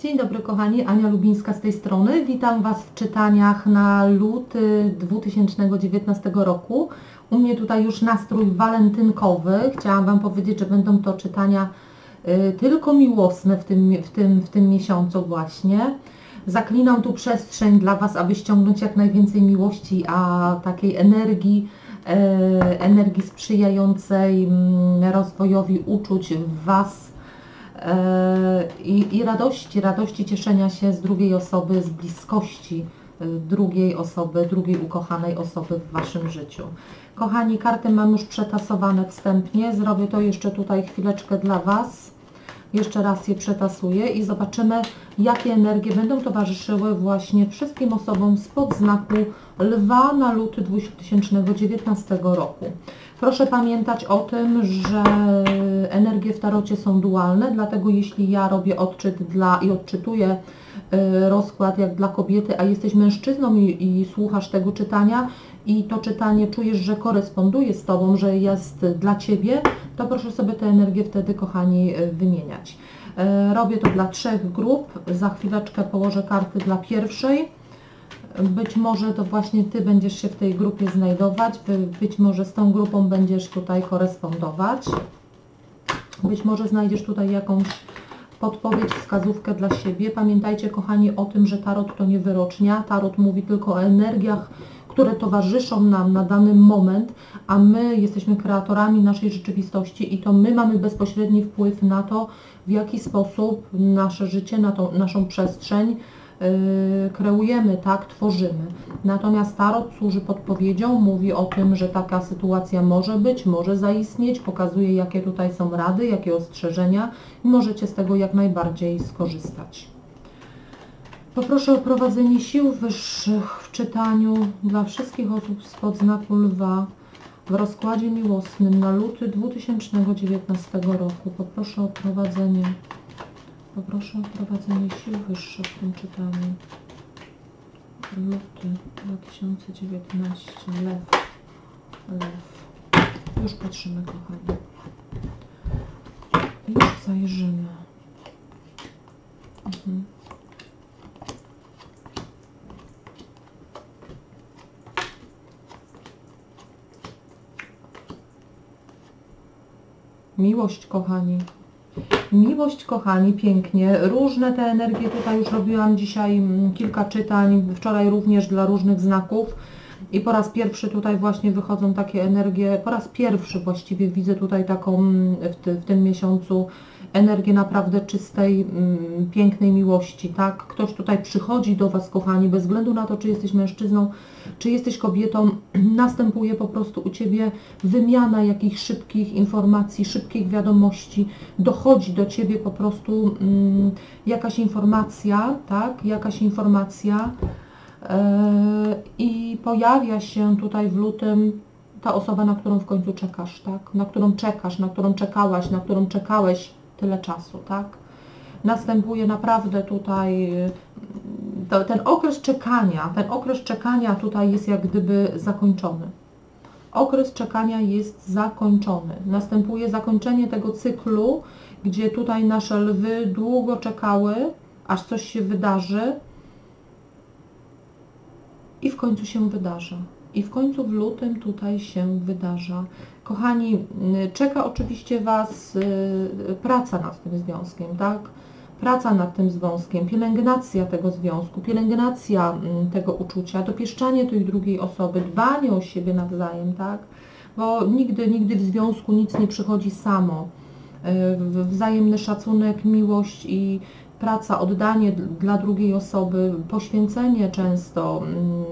Dzień dobry kochani, Ania Lubińska z tej strony. Witam Was w czytaniach na luty 2019 roku. U mnie tutaj już nastrój walentynkowy. Chciałam Wam powiedzieć, że będą to czytania y, tylko miłosne w tym, w, tym, w tym miesiącu właśnie. Zaklinam tu przestrzeń dla Was, aby ściągnąć jak najwięcej miłości, a takiej energii, y, energii sprzyjającej mm, rozwojowi uczuć w Was i, i radości, radości cieszenia się z drugiej osoby, z bliskości y, drugiej osoby, drugiej ukochanej osoby w Waszym życiu. Kochani, karty mam już przetasowane wstępnie. Zrobię to jeszcze tutaj chwileczkę dla Was. Jeszcze raz je przetasuję i zobaczymy, jakie energie będą towarzyszyły właśnie wszystkim osobom spod znaku Lwa na luty 2019 roku. Proszę pamiętać o tym, że energie w tarocie są dualne, dlatego jeśli ja robię odczyt dla i odczytuję y, rozkład jak dla kobiety, a jesteś mężczyzną i, i słuchasz tego czytania i to czytanie czujesz, że koresponduje z Tobą, że jest dla Ciebie, to proszę sobie te energie wtedy, kochani, y, wymieniać. Y, robię to dla trzech grup, za chwileczkę położę karty dla pierwszej, być może to właśnie Ty będziesz się w tej grupie znajdować, być może z tą grupą będziesz tutaj korespondować. Być może znajdziesz tutaj jakąś podpowiedź, wskazówkę dla siebie. Pamiętajcie, kochani, o tym, że Tarot to nie wyrocznia. Tarot mówi tylko o energiach, które towarzyszą nam na dany moment, a my jesteśmy kreatorami naszej rzeczywistości i to my mamy bezpośredni wpływ na to, w jaki sposób nasze życie, na tą, naszą przestrzeń, kreujemy, tak, tworzymy. Natomiast Tarot służy podpowiedzią, mówi o tym, że taka sytuacja może być, może zaistnieć, pokazuje jakie tutaj są rady, jakie ostrzeżenia i możecie z tego jak najbardziej skorzystać. Poproszę o prowadzenie sił wyższych w czytaniu dla wszystkich osób spod znaku lwa w rozkładzie miłosnym na luty 2019 roku. Poproszę o prowadzenie Poproszę o wprowadzenie sił wyższych czytaniu. Luty 2019. Lew. Lew. Już patrzymy, kochani. Już zajrzymy. Mhm. Miłość, kochani. Miłość, kochani, pięknie. Różne te energie tutaj już robiłam dzisiaj mm, kilka czytań, wczoraj również dla różnych znaków. I po raz pierwszy tutaj właśnie wychodzą takie energie, po raz pierwszy właściwie widzę tutaj taką mm, w, ty, w tym miesiącu energię naprawdę czystej, mm, pięknej miłości, tak? Ktoś tutaj przychodzi do Was, kochani, bez względu na to, czy jesteś mężczyzną, czy jesteś kobietą, następuje po prostu u Ciebie wymiana jakichś szybkich informacji, szybkich wiadomości, dochodzi do Ciebie po prostu mm, jakaś informacja, tak? Jakaś informacja i pojawia się tutaj w lutym ta osoba, na którą w końcu czekasz, tak? Na którą czekasz, na którą czekałaś, na którą czekałeś tyle czasu, tak? Następuje naprawdę tutaj to, ten okres czekania, ten okres czekania tutaj jest jak gdyby zakończony. Okres czekania jest zakończony. Następuje zakończenie tego cyklu, gdzie tutaj nasze lwy długo czekały, aż coś się wydarzy i w końcu się wydarza. I w końcu w lutym tutaj się wydarza. Kochani, czeka oczywiście Was y, praca nad tym związkiem, tak? praca nad tym związkiem, pielęgnacja tego związku, pielęgnacja mm, tego uczucia, dopieszczanie tej drugiej osoby, dbanie o siebie nawzajem, tak? Bo nigdy, nigdy w związku nic nie przychodzi samo. E, wzajemny szacunek, miłość i praca, oddanie dla drugiej osoby, poświęcenie często, mm,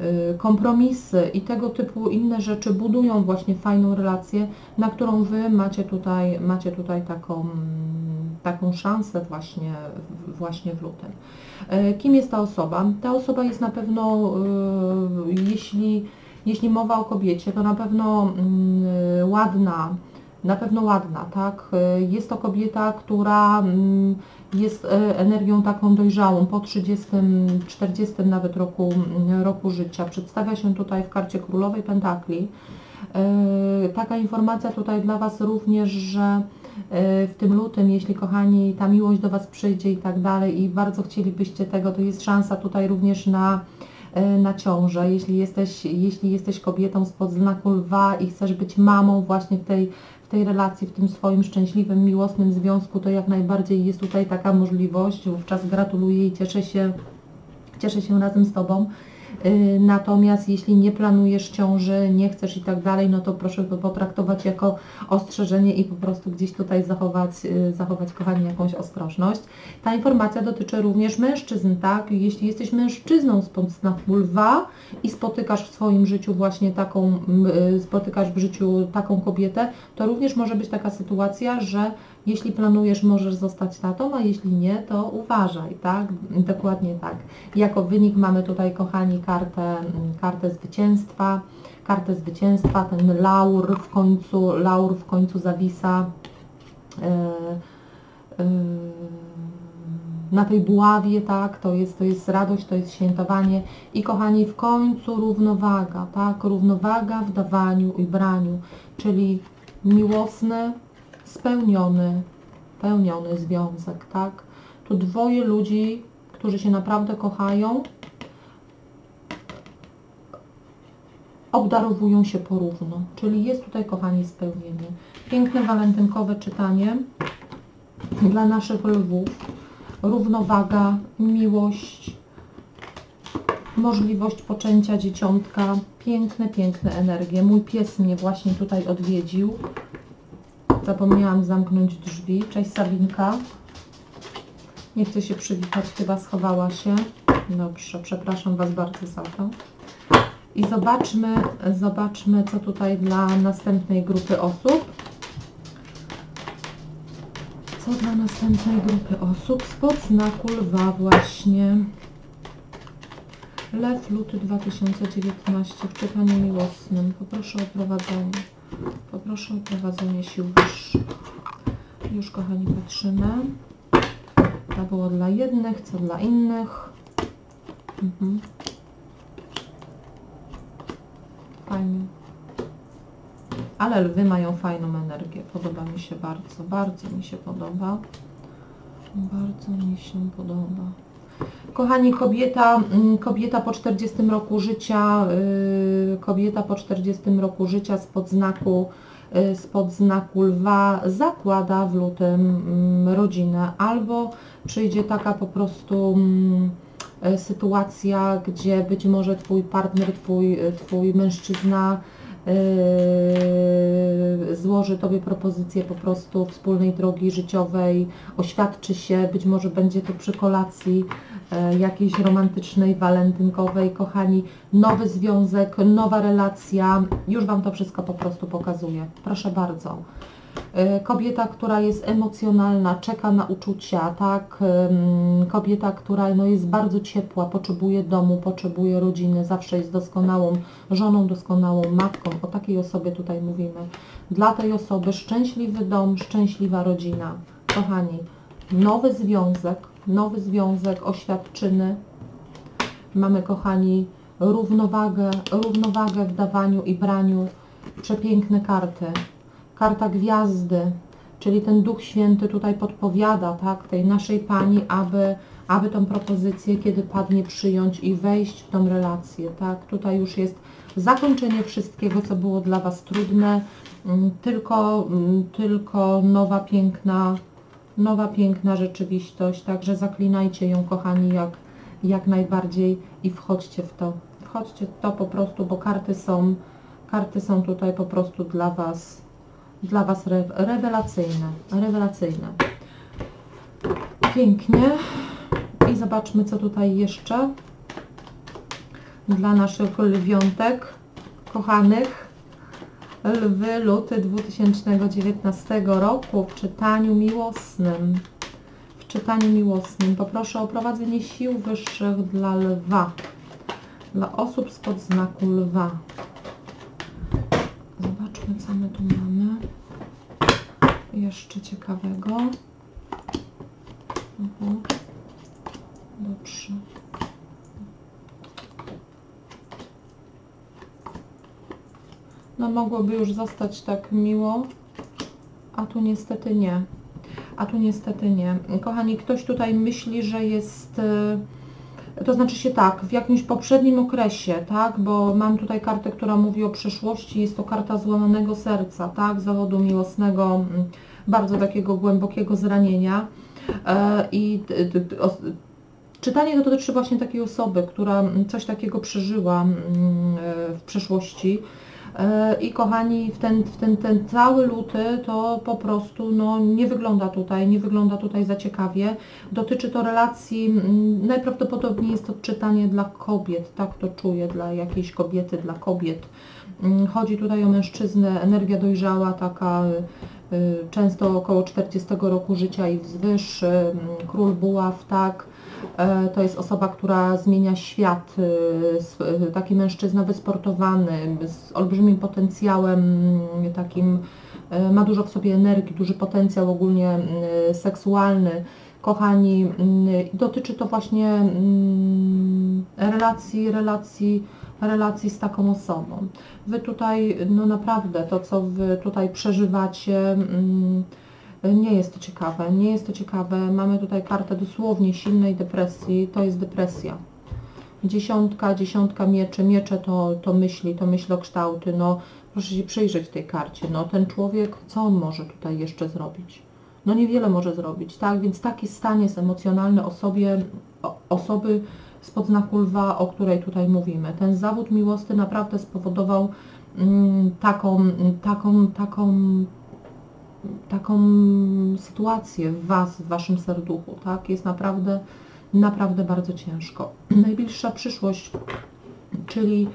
Y, kompromisy i tego typu inne rzeczy budują właśnie fajną relację, na którą Wy macie tutaj, macie tutaj taką, taką szansę właśnie, właśnie w lutym. Y, kim jest ta osoba? Ta osoba jest na pewno, y, jeśli, jeśli mowa o kobiecie, to na pewno mm, ładna, na pewno ładna, tak? Jest to kobieta, która mm, jest e, energią taką dojrzałą, po 30, 40 nawet roku, roku życia. Przedstawia się tutaj w karcie Królowej Pentakli. E, taka informacja tutaj dla Was również, że w tym lutym, jeśli kochani, ta miłość do Was przyjdzie i tak dalej i bardzo chcielibyście tego, to jest szansa tutaj również na na ciążę, jeśli jesteś, jeśli jesteś kobietą spod znaku lwa i chcesz być mamą właśnie w tej, tej relacji, w tym swoim szczęśliwym, miłosnym związku, to jak najbardziej jest tutaj taka możliwość. Wówczas gratuluję i cieszę się, cieszę się razem z Tobą. Y, natomiast jeśli nie planujesz ciąży, nie chcesz i tak dalej, no to proszę to potraktować jako ostrzeżenie i po prostu gdzieś tutaj zachować, y, zachować kochani jakąś ostrożność. Ta informacja dotyczy również mężczyzn, tak? Jeśli jesteś mężczyzną spod znaku lwa i spotykasz w swoim życiu właśnie taką, y, spotykasz w życiu taką kobietę, to również może być taka sytuacja, że jeśli planujesz, możesz zostać tatą, a jeśli nie, to uważaj, tak? Dokładnie tak. Jako wynik mamy tutaj, kochani, kartę, kartę zwycięstwa, kartę zwycięstwa, ten laur w końcu, laur w końcu zawisa yy, yy, na tej buławie, tak, to jest, to jest radość, to jest świętowanie i kochani, w końcu równowaga, tak, równowaga w dawaniu i braniu, czyli miłosne, spełniony, pełniony związek, tak? Tu dwoje ludzi, którzy się naprawdę kochają, obdarowują się porówno, czyli jest tutaj, kochani, spełnienie. Piękne walentynkowe czytanie dla naszych lwów. Równowaga, miłość, możliwość poczęcia dzieciątka, piękne, piękne energie. Mój pies mnie właśnie tutaj odwiedził. Zapomniałam zamknąć drzwi. Cześć Sabinka. Nie chce się przywitać, chyba schowała się. Dobrze, przepraszam Was bardzo za to. I zobaczmy, zobaczmy, co tutaj dla następnej grupy osób. Co dla następnej grupy osób? Spod znaku lwa właśnie. Lew, luty 2019 w czytaniu miłosnym. Poproszę o prowadzenie. Poproszę o prowadzenie sił wyższych. Już kochani patrzymy. To było dla jednych, co dla innych. Mhm. Fajnie. Ale lwy mają fajną energię. Podoba mi się bardzo, bardzo mi się podoba. Bardzo mi się podoba. Kochani, kobieta, mm, kobieta po 40 roku życia, y, kobieta po 40 roku życia spod znaku, y, spod znaku lwa zakłada w lutym mm, rodzinę. Albo przyjdzie taka po prostu mm, y, sytuacja, gdzie być może Twój partner, Twój, twój mężczyzna złoży Tobie propozycję po prostu wspólnej drogi życiowej, oświadczy się, być może będzie to przy kolacji yy, jakiejś romantycznej, walentynkowej, kochani, nowy związek, nowa relacja, już Wam to wszystko po prostu pokazuję. Proszę bardzo. E, kobieta, która jest emocjonalna, czeka na uczucia, tak? Kobieta, która no, jest bardzo ciepła, potrzebuje domu, potrzebuje rodziny, zawsze jest doskonałą żoną, doskonałą matką. O takiej osobie tutaj mówimy. Dla tej osoby szczęśliwy dom, szczęśliwa rodzina. Kochani, nowy związek, nowy związek, oświadczyny. Mamy, kochani, równowagę, równowagę w dawaniu i braniu. Przepiękne karty karta gwiazdy, czyli ten Duch Święty tutaj podpowiada, tak, tej naszej Pani, aby, aby tą propozycję, kiedy padnie, przyjąć i wejść w tą relację, tak. Tutaj już jest zakończenie wszystkiego, co było dla Was trudne, mm, tylko, mm, tylko nowa, piękna, nowa, piękna rzeczywistość, także zaklinajcie ją, kochani, jak, jak najbardziej i wchodźcie w to. Wchodźcie w to po prostu, bo karty są, karty są tutaj po prostu dla Was dla Was re rewelacyjne. Rewelacyjne. Pięknie. I zobaczmy, co tutaj jeszcze dla naszych lwiątek kochanych. Lwy, luty 2019 roku w czytaniu miłosnym. W czytaniu miłosnym. Poproszę o prowadzenie sił wyższych dla lwa. Dla osób spod znaku lwa. Zobaczmy, co my tu mamy. Jeszcze ciekawego. Mhm. Dobrze. No mogłoby już zostać tak miło, a tu niestety nie. A tu niestety nie. Kochani, ktoś tutaj myśli, że jest... y, To znaczy się tak, w jakimś poprzednim okresie, tak, bo mam tutaj kartę, która mówi o przeszłości, jest to karta złamanego serca, tak, zawodu miłosnego, mm, bardzo takiego głębokiego zranienia. E, I czytanie to dotyczy właśnie takiej osoby, która coś takiego przeżyła mm, e, w przeszłości. E, I kochani, w ten, w ten, ten cały luty to po prostu no, nie wygląda tutaj, nie wygląda tutaj za ciekawie. Dotyczy to relacji, mm, najprawdopodobniej jest to czytanie dla kobiet, tak to czuję, dla jakiejś kobiety, dla kobiet. Mm, Chodzi tutaj o mężczyznę, energia dojrzała, taka często około 40 roku życia i wzwyż, y, mm, król buław, tak. E, To jest osoba, która zmienia świat, y, y, taki mężczyzna wysportowany, z olbrzymim potencjałem y, takim, y, ma dużo w sobie energii, duży potencjał ogólnie y, seksualny. Kochani, y, dotyczy to właśnie mm, relacji, relacji, relacji z taką osobą. Wy tutaj, no naprawdę, to co Wy tutaj przeżywacie, mm, nie jest to ciekawe, nie jest to ciekawe. Mamy tutaj kartę dosłownie silnej depresji, to jest depresja. Dziesiątka, dziesiątka mieczy, miecze to, to myśli, to myślokształty, no proszę się przyjrzeć tej karcie, no ten człowiek, co on może tutaj jeszcze zrobić? No niewiele może zrobić, tak? Więc taki stan jest emocjonalny osobie, osoby spod znaku lwa, o której tutaj mówimy. Ten zawód miłosny naprawdę spowodował mm, taką, taką, taką taką sytuację w Was, w Waszym serduchu, tak? Jest naprawdę, naprawdę bardzo ciężko. Najbliższa przyszłość, czyli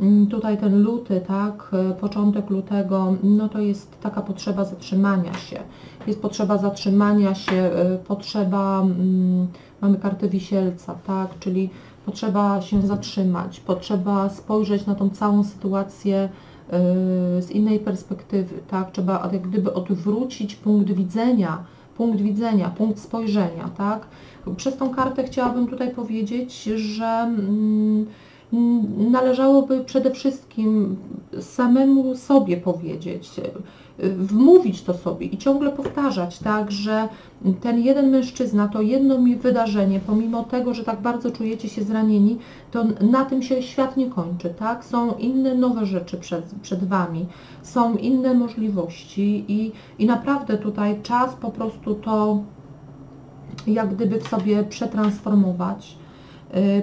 mm, tutaj ten luty, tak? Początek lutego, no to jest taka potrzeba zatrzymania się. Jest potrzeba zatrzymania się, e, potrzeba, mm, mamy kartę wisielca, tak? Czyli potrzeba się zatrzymać, potrzeba spojrzeć na tą całą sytuację y, z innej perspektywy, tak? Trzeba jak gdyby odwrócić punkt widzenia, punkt widzenia, punkt spojrzenia, tak? Przez tą kartę chciałabym tutaj powiedzieć, że mm, należałoby przede wszystkim samemu sobie powiedzieć, wmówić to sobie i ciągle powtarzać, tak, że ten jeden mężczyzna, to jedno mi wydarzenie, pomimo tego, że tak bardzo czujecie się zranieni, to na tym się świat nie kończy, tak? Są inne nowe rzeczy przed, przed Wami, są inne możliwości i, i naprawdę tutaj czas po prostu to jak gdyby w sobie przetransformować,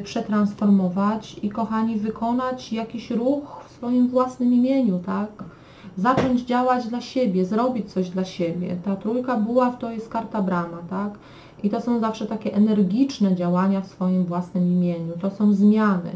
przetransformować i kochani, wykonać jakiś ruch w swoim własnym imieniu, tak? Zacząć działać dla siebie, zrobić coś dla siebie. Ta trójka buław to jest karta brama, tak? I to są zawsze takie energiczne działania w swoim własnym imieniu. To są zmiany.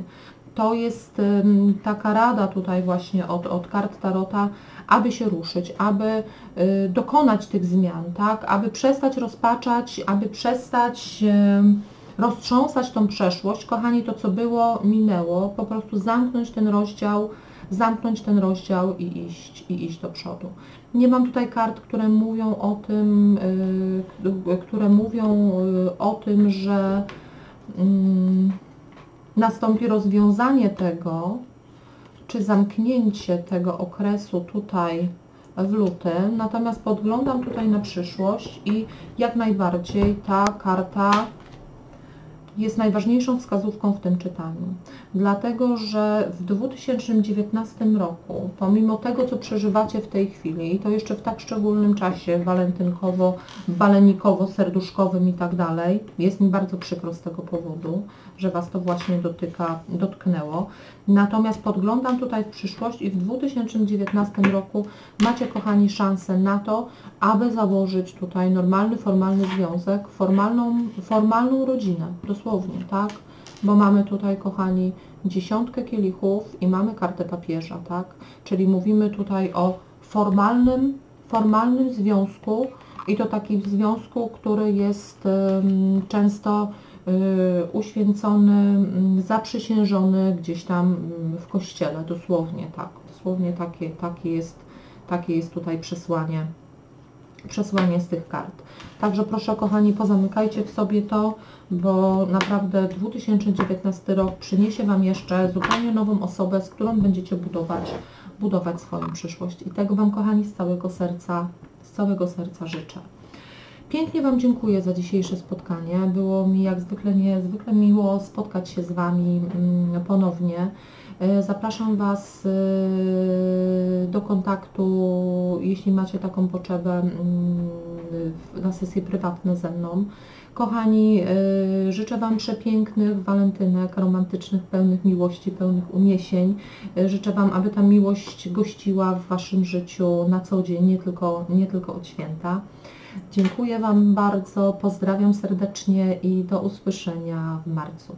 To jest ym, taka rada tutaj właśnie od, od kart Tarota, aby się ruszyć, aby y, dokonać tych zmian, tak? Aby przestać rozpaczać, aby przestać ym, roztrząsać tą przeszłość. Kochani, to co było, minęło. Po prostu zamknąć ten rozdział, zamknąć ten rozdział i iść, i iść do przodu. Nie mam tutaj kart, które mówią o tym, y, które mówią y, o tym, że mm, nastąpi rozwiązanie tego, czy zamknięcie tego okresu tutaj w lutym, natomiast podglądam tutaj na przyszłość i jak najbardziej ta karta jest najważniejszą wskazówką w tym czytaniu. Dlatego, że w 2019 roku, pomimo tego, co przeżywacie w tej chwili, i to jeszcze w tak szczególnym czasie, walentynkowo, balenikowo, serduszkowym i tak dalej, jest mi bardzo przykro z tego powodu, że Was to właśnie dotyka, dotknęło. Natomiast podglądam tutaj w przyszłość i w 2019 roku macie, kochani, szansę na to, aby założyć tutaj normalny, formalny związek, formalną, formalną rodzinę, dosłownie, tak? Bo mamy tutaj, kochani, dziesiątkę kielichów i mamy kartę papieża, tak? Czyli mówimy tutaj o formalnym, formalnym związku i to takim związku, który jest em, często uświęcony, mm, zaprzysiężony gdzieś tam mm, w kościele, dosłownie tak, dosłownie takie, takie, jest, takie jest tutaj przesłanie, przesłanie z tych kart. Także proszę kochani, pozamykajcie w sobie to, bo naprawdę 2019 rok przyniesie Wam jeszcze zupełnie nową osobę, z którą będziecie budować, budować swoją przyszłość. I tego Wam kochani z całego serca, z całego serca życzę. Pięknie Wam dziękuję za dzisiejsze spotkanie. Było mi jak zwykle niezwykle miło spotkać się z Wami mm, ponownie. E, Zapraszam Was e, do kontaktu, jeśli macie taką potrzebę, mm, na sesje prywatne ze mną. Kochani, e, życzę Wam przepięknych walentynek, romantycznych, pełnych miłości, pełnych uniesień. Życzę Wam, aby ta miłość gościła w Waszym życiu na co dzień, nie tylko, nie tylko od święta. Dziękuję Wam bardzo, pozdrawiam serdecznie i do usłyszenia w marcu.